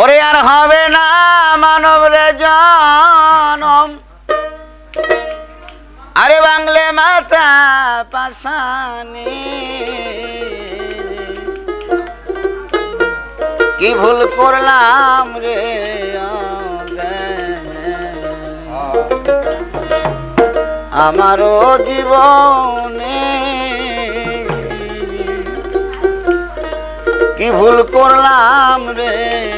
ওরে আর হবে না মানব রে জনম। আরে বাংলে মাতা পাশানি। কি ভুল করলাম রে আমার জীবনে কি ভুল করলাম রে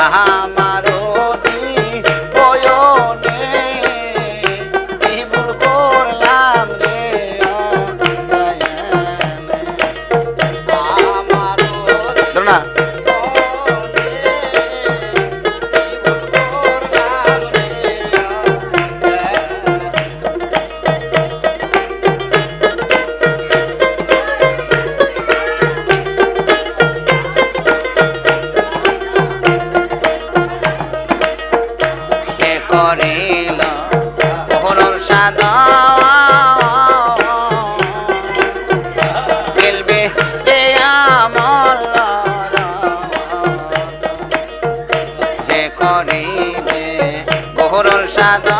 তাহা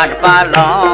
কাঠ পালন